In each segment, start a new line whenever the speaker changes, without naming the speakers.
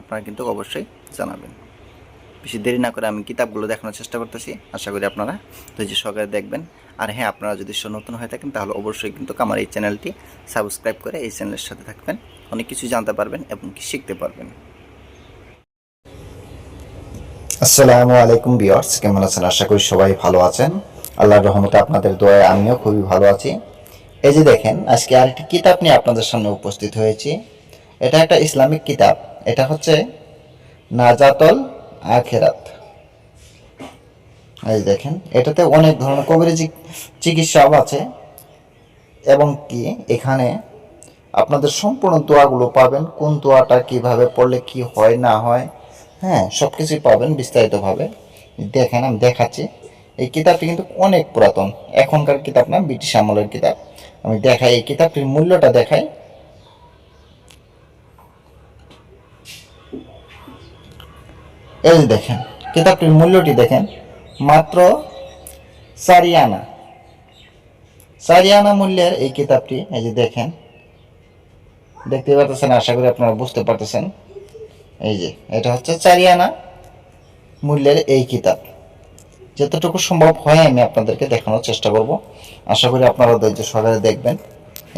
আপনারা কিন্তু অবশ্যই জানাবেন। বেশি দেরি না করে আমি কিতাবগুলো দেখানোর চেষ্টা করতেছি। আশা করি আপনারা ধৈর্য সহকারে দেখবেন। আর হ্যাঁ আপনারা যদি নতুন হয়ে থাকেন, তাহলে অবশ্যই কিন্তু আমার এই চ্যানেলটি সাবস্ক্রাইব করে এই চ্যানেলের সাথে থাকবেন। অনেক কিছু জানতে পারবেন এবং কি শিখতে পারবেন। আসসালামু আলাইকুম বিয়ার্স কেমন আছেন? আশা করি সবাই ভালো আছেন। আল্লাহর রহমতে আপনাদের দোয়ায় আমিও খুবই ভালো আছি। এই যে দেখেন, আজকে আরেকটি কিতাব নিয়ে আপনাদের সামনে উপস্থিত হয়েছি। এটা একটা ইসলামিক কিতাব। এটা হচ্ছে নাজাতল আখেরাত। এই দেখেন, এটাতে অনেক ধরনের কবিরাজি চিকিৎসাও আছে। এবং কি, এখানে আপনাদের সম্পূর্ণ দোয়াগুলো পাবেন, কোন দোয়াটা কীভাবে পড়লে কি হয়, না হয়। হ্যাঁ সব কিছুই পাবেন বিস্তারিতভাবে। দেখেন, আমি দেখাচ্ছি। এই কিতাবটি কিন্তু অনেক পুরাতন। এখনকার কিতাব না, ব্রিটিশ আমলের কিতাব। আমি দেখাই, এই কিতাবটির মূল্যটা দেখাই। এই যে দেখেন, কিতাবটির মূল্যটি দেখেন, মাত্র চারি আনা চারি আনা মূল্যের এই কিতাবটি, এই যে দেখেন, দেখতে পারতেছেন, আশা করি আপনারা বুঝতে পারতেছেন। এই যে, এটা হচ্ছে চারি আনা মূল্যের এই কিতাব। যতটুকু সম্ভব হয় আমি আপনাদেরকে দেখানোর চেষ্টা করব। আশা করি আপনারা ধৈর্য সহকারে দেখবেন।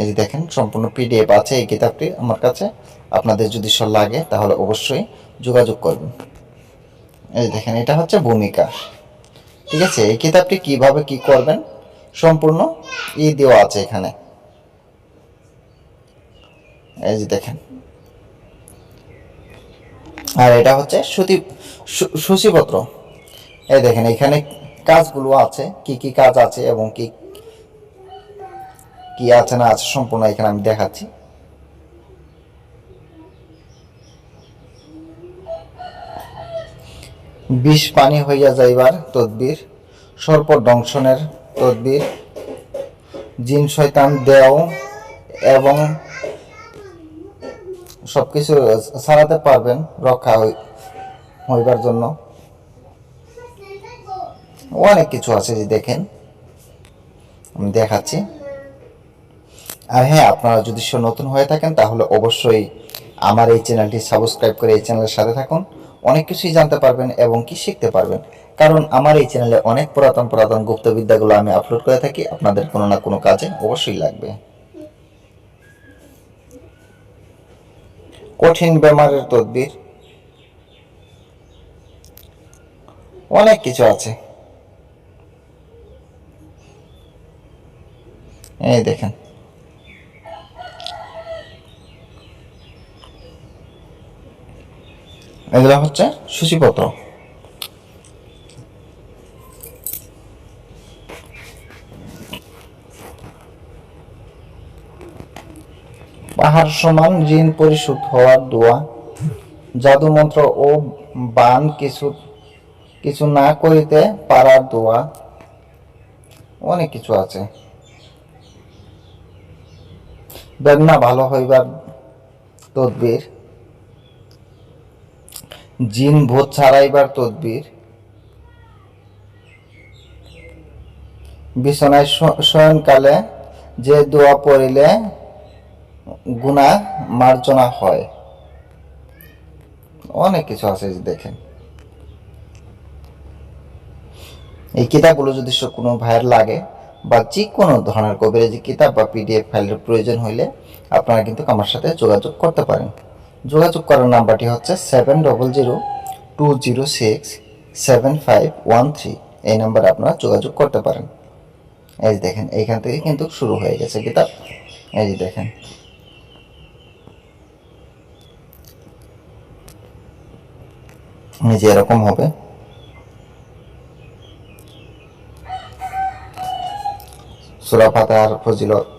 এই যে দেখেন, সম্পূর্ণ পিডিএফ আছে এই কিতাবটি আমার কাছে। আপনাদের যদি লাগে, তাহলে অবশ্যই যোগাযোগ করবেন। এই দেখেন, এটা হচ্ছে ভূমিকা। ঠিক আছে, এই কিতাবটি কীভাবে কি করবেন? সম্পূর্ণ ই দেওয়া আছে এখানে। এই যে দেখেন। আর এটা হচ্ছে সুতি সূচিপত্র। এই দেখেন, এখানে কাজগুলো আছে, কি কি কাজ আছে এবং কি কি আছে না আছে সম্পূর্ণ এখানে আমি দেখাচ্ছি। বিষ পানি হইয়া যাইবার তদবির, সর্প দংশনের তদবির, জিন, শয়তান, দেও এবং সবকিছু সারাতে পারবেন রক্ষা হই- হইবার জন্য। অনেক কিছু আছে যে দেখেন, আমি দেখাচ্ছি। আর হ্যাঁ আপনারা যদি নতুন হয়ে থাকেন, তাহলে অবশ্যই আমার এই চ্যানেলটি সাবস্ক্রাইব করে এই চ্যানেলের সাথে থাকুন। অনেক কিছুই জানতে পারবেন এবং কি শিখতে পারবেন। কারণ আমার এই চ্যানেলে অনেক পুরাতন পুরাতন গুপ্তবিদ্যাগুলো আমি আপলোড করে থাকি। আপনাদের কোনো না কোনো কাজে অবশ্যই লাগবে। কঠিন বেমারের তদবির। অনেক কিছু আছে। এই দেখেন। এগুলো হচ্ছে সূচিপত্র। পাহাড় সমান ঋণ পরিশোধ হওয়ার দোয়া, জাদু মন্ত্র ও বান কিছু কিছু না করিতে পারার দোয়া, অনেক কিছু আছে। বেদনা ভালো হইবার তদবির। জিন ভূত ছাড়াইবার তদবির। বিছানায় শয়নকালে যে দোয়া পড়িলে গুণা মার্জনা হয়। অনেক কিছু আছে দেখেন। এই কিতাবগুলো যদি কোনো ভাইয়ের লাগে বা যে কোনো ধরনের কবিরাজি কিতাব বা পিডিএফ ফাইলের প্রয়োজন হইলে আপনারা কিন্তু আমার সাথে যোগাযোগ করতে পারেন। যোগাযোগ করার নাম্বারটি হচ্ছে seven double zero two zero six seven five one three এই নাম্বারে আপনারা যোগাযোগ করতে পারেন। এই দেখেন, এইখান থেকে কিন্তু শুরু হয়ে গেছে কিতাব। এই দেখেন। যে এরকম হবে। সুরা ফাতাহার ফজিলত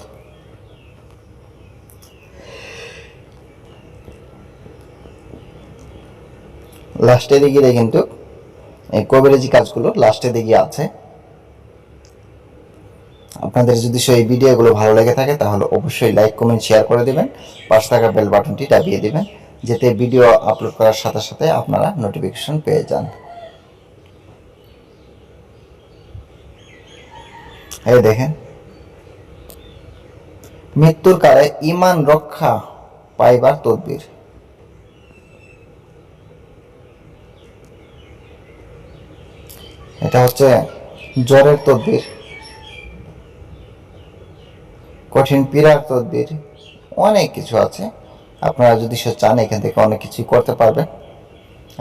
লাস্টের দিকে কিন্তু, এই কভারেজি কাজগুলো লাস্টের দিকে আছে। আপনাদের যদি সেই ভিডিওগুলো ভালো লেগে থাকে, তাহলে অবশ্যই লাইক কমেন্ট শেয়ার করে দিবেন। পাশে থাকা বেল বাটনটি দাবিয়ে দিবেন, যাতে ভিডিও আপলোড করার সাথে সাথে আপনারা নোটিফিকেশন পেয়ে যান। এই দেখেন, মৃত্যুর কালে ইমান রক্ষা পাইবার তদবির। এটা হচ্ছে জ্বরের তদবির, কঠিন পীড়ার তদবির, অনেক কিছু আছে। আপনারা যদি সে চান, এখান থেকে অনেক কিছুই করতে পারবেন।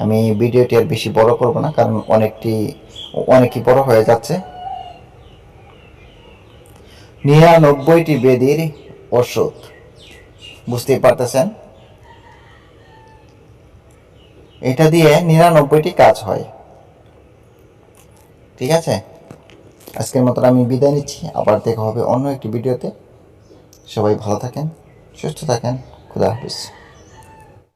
আমি ভিডিওটি আর বেশি বড় করব না, কারণ অনেকটি, অনেকই বড় হয়ে যাচ্ছে। নিরানব্বইটি বেদির ওষুধ, বুঝতেই পারতেছেন? এটা দিয়ে নিরানব্বইটি কাজ হয়। ঠিক আছে? আজকের মতো আমি বিদায় নিচ্ছি। আবার দেখা হবে অন্য একটি ভিডিওতে। সবাই ভালো থাকেন, সুস্থ থাকেন। খুদা হাফিজ।